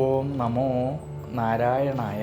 ഓം നമോ നാരായണായ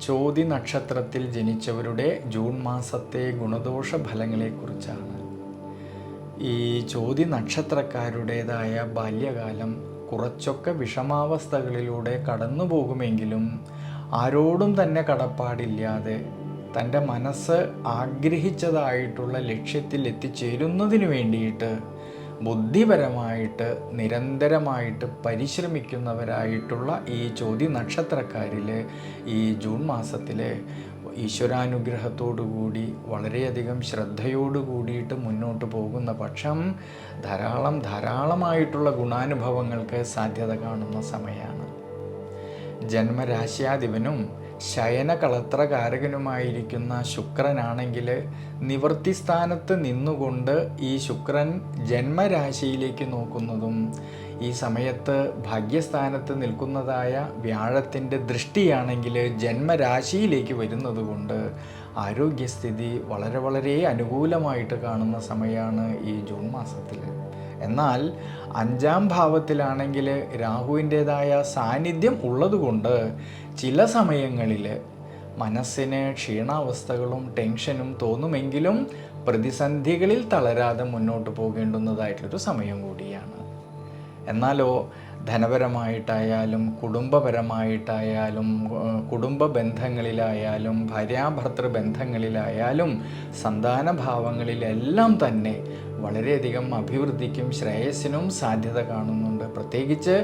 ചോതി നക്ഷത്രത്തിൽ ജനിച്ചവരുടെ ജൂൺ മാസത്തെ ഗുണദോഷ ഫലങ്ങളെക്കുറിച്ചാണ് ഈ ചോതി നക്ഷത്രക്കാരുടേതായ ബാല്യകാലം കുറച്ചൊക്കെ വിഷമാവസ്ഥകളിലൂടെ കടന്നു പോകുമെങ്കിലും ആരോടും തന്നെ കടപ്പാടില്ലാതെ തന്റെ മനസ്സ് ആഗ്രഹിച്ചതായിട്ടുള്ള ലക്ഷ്യത്തിൽ എത്തിച്ചേരുന്നതിന് വേണ്ടിയിട്ട് ബുദ്ധിപരമായിട്ട് നിരന്തരമായിട്ട് പരിശ്രമിക്കുന്നവരായിട്ടുള്ള ഈ ചോദ്യ നക്ഷത്രക്കാരിൽ ഈ ജൂൺ മാസത്തിൽ ഈശ്വരാനുഗ്രഹത്തോടുകൂടി വളരെയധികം ശ്രദ്ധയോടു കൂടിയിട്ട് മുന്നോട്ട് പോകുന്ന പക്ഷം ധാരാളം ധാരാളമായിട്ടുള്ള ഗുണാനുഭവങ്ങൾക്ക് സാധ്യത കാണുന്ന സമയമാണ് ജന്മരാശ്യാധിപനും ശയന കളത്രകാരകനുമായിരിക്കുന്ന ശുക്രനാണെങ്കിൽ നിവൃത്തി സ്ഥാനത്ത് നിന്നുകൊണ്ട് ഈ ശുക്രൻ ജന്മരാശിയിലേക്ക് നോക്കുന്നതും ഈ സമയത്ത് ഭാഗ്യസ്ഥാനത്ത് നിൽക്കുന്നതായ വ്യാഴത്തിന്റെ ദൃഷ്ടിയാണെങ്കിൽ ജന്മരാശിയിലേക്ക് വരുന്നതുകൊണ്ട് ആരോഗ്യസ്ഥിതി വളരെ വളരെ അനുകൂലമായിട്ട് കാണുന്ന സമയമാണ് ഈ ജൂൺ മാസത്തിൽ എന്നാൽ അഞ്ചാം ഭാവത്തിലാണെങ്കിൽ രാഹുവിന്റേതായ സാന്നിധ്യം ഉള്ളതുകൊണ്ട് ചില സമയങ്ങളിൽ മനസ്സിന് ക്ഷീണാവസ്ഥകളും ടെൻഷനും തോന്നുമെങ്കിലും പ്രതിസന്ധികളിൽ തളരാതെ മുന്നോട്ട് പോകേണ്ടുന്നതായിട്ടൊരു സമയം കൂടിയാണ്. എന്നാലോ ധനപരമായിട്ടായാലും കുടുംബപരമായിട്ടായാലും കുടുംബ ബന്ധങ്ങളിലായാലും ഭാര്യാഭർത്തൃ ബന്ധങ്ങളിലായാലും സന്താന ഭാവങ്ങളിലെല്ലാം തന്നെ വളരെയധികം അഭിവൃദ്ധിക്കും ശ്രേയസ്സിനും സാധ്യത കാണുന്നുണ്ട്. പ്രത്യേകിച്ച്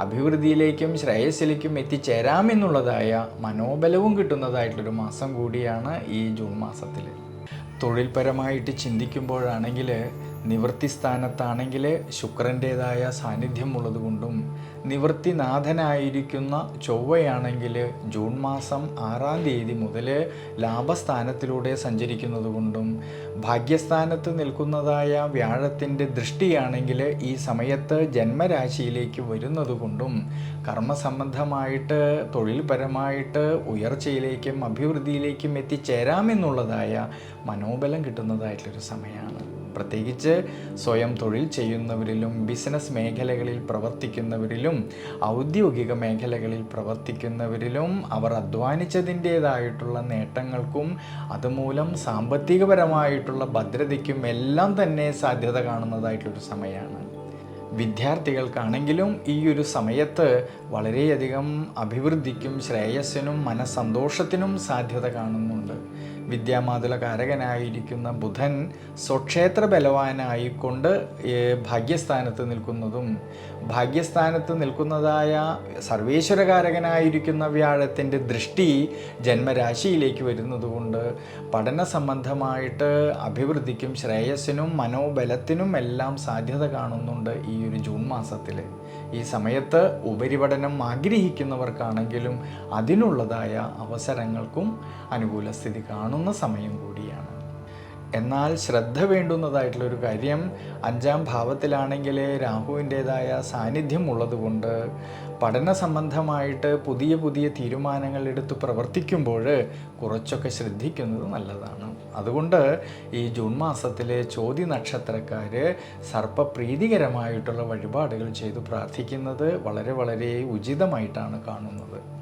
അഭിവൃദ്ധിയിലേക്കും ശ്രേയസ്സിലേക്കും എത്തിച്ചേരാമെന്നുള്ളതായ മനോബലവും കിട്ടുന്നതായിട്ടുള്ളൊരു മാസം കൂടിയാണ് ഈ ജൂൺ മാസത്തിൽ തൊഴിൽപരമായിട്ട് ചിന്തിക്കുമ്പോഴാണെങ്കിൽ നിവൃത്തി സ്ഥാനത്താണെങ്കിൽ ശുക്രന്റേതായ സാന്നിധ്യം ഉള്ളതുകൊണ്ടും നിവൃത്തിനാഥനായിരിക്കുന്ന ചൊവ്വയാണെങ്കിൽ ജൂൺ മാസം ആറാം തീയതി മുതൽ ലാഭസ്ഥാനത്തിലൂടെ സഞ്ചരിക്കുന്നത് കൊണ്ടും ഭാഗ്യസ്ഥാനത്ത് നിൽക്കുന്നതായ വ്യാഴത്തിന്റെ ദൃഷ്ടിയാണെങ്കിൽ ഈ സമയത്ത് ജന്മരാശിയിലേക്ക് വരുന്നത് കൊണ്ടും കർമ്മസംബന്ധമായിട്ട് തൊഴിൽപരമായിട്ട് ഉയർച്ചയിലേക്കും അഭിവൃദ്ധിയിലേക്കും എത്തിച്ചേരാമെന്നുള്ളതായ മനോബലം കിട്ടുന്നതായിട്ടുള്ളൊരു സമയമാണ്. പ്രത്യേകിച്ച് സ്വയം തൊഴിൽ ചെയ്യുന്നവരിലും ബിസിനസ് മേഖലകളിൽ പ്രവർത്തിക്കുന്നവരിലും ഔദ്യോഗിക മേഖലകളിൽ പ്രവർത്തിക്കുന്നവരിലും അവർ അധ്വാനിച്ചതിന്റേതായിട്ടുള്ള നേട്ടങ്ങൾക്കും അതുമൂലം സാമ്പത്തികപരമായിട്ടുള്ള ഭദ്രതയ്ക്കും എല്ലാം തന്നെ സാധ്യത കാണുന്നതായിട്ടൊരു സമയമാണ് വിദ്യാർത്ഥികൾക്കാണെങ്കിലും ഈ ഒരു സമയത്ത് വളരെയധികം അഭിവൃദ്ധിക്കും ശ്രേയസ്സിനും മനസ്സന്തോഷത്തിനും സാധ്യത കാണുന്നുണ്ട്. വിദ്യാമാതുല കാരകനായിരിക്കുന്ന ബുധൻ സ്വക്ഷേത്ര ബലവാനായിക്കൊണ്ട് ഭാഗ്യസ്ഥാനത്ത് നിൽക്കുന്നതും ഭാഗ്യസ്ഥാനത്ത് നിൽക്കുന്നതായ സർവേശ്വരകാരകനായിരിക്കുന്ന വ്യാഴത്തിന്റെ ദൃഷ്ടി ജന്മരാശിയിലേക്ക് വരുന്നതുകൊണ്ട് പഠന സംബന്ധമായിട്ട് അഭിവൃദ്ധിക്കും ശ്രേയസ്സിനും മനോബലത്തിനും എല്ലാം സാധ്യത കാണുന്നുണ്ട് ഈ ഒരു ജൂൺ മാസത്തിൽ ഈ സമയത്ത് ഉപരിപഠനം ആഗ്രഹിക്കുന്നവർക്കാണെങ്കിലും അതിനുള്ളതായ അവസരങ്ങൾക്കും അനുകൂല സ്ഥിതി കാണുന്ന സമയം കൂടിയാണ്. എന്നാൽ ശ്രദ്ധ വേണ്ടുന്നതായിട്ടുള്ളൊരു കാര്യം അഞ്ചാം ഭാവത്തിലാണെങ്കിൽ രാഹുവിന്റേതായ സാന്നിധ്യം ഉള്ളതുകൊണ്ട് പഠന സംബന്ധമായിട്ട് പുതിയ പുതിയ തീരുമാനങ്ങൾ എടുത്ത് പ്രവർത്തിക്കുമ്പോൾ കുറച്ചൊക്കെ ശ്രദ്ധിക്കുന്നത് നല്ലതാണ്. അതുകൊണ്ട് ഈ ജൂൺ മാസത്തിലെ ചോദ്യ നക്ഷത്രക്കാർ സർപ്പപ്രീതികരമായിട്ടുള്ള വഴിപാടുകൾ ചെയ്തു പ്രാർത്ഥിക്കുന്നത് വളരെ വളരെ ഉചിതമായിട്ടാണ് കാണുന്നത്.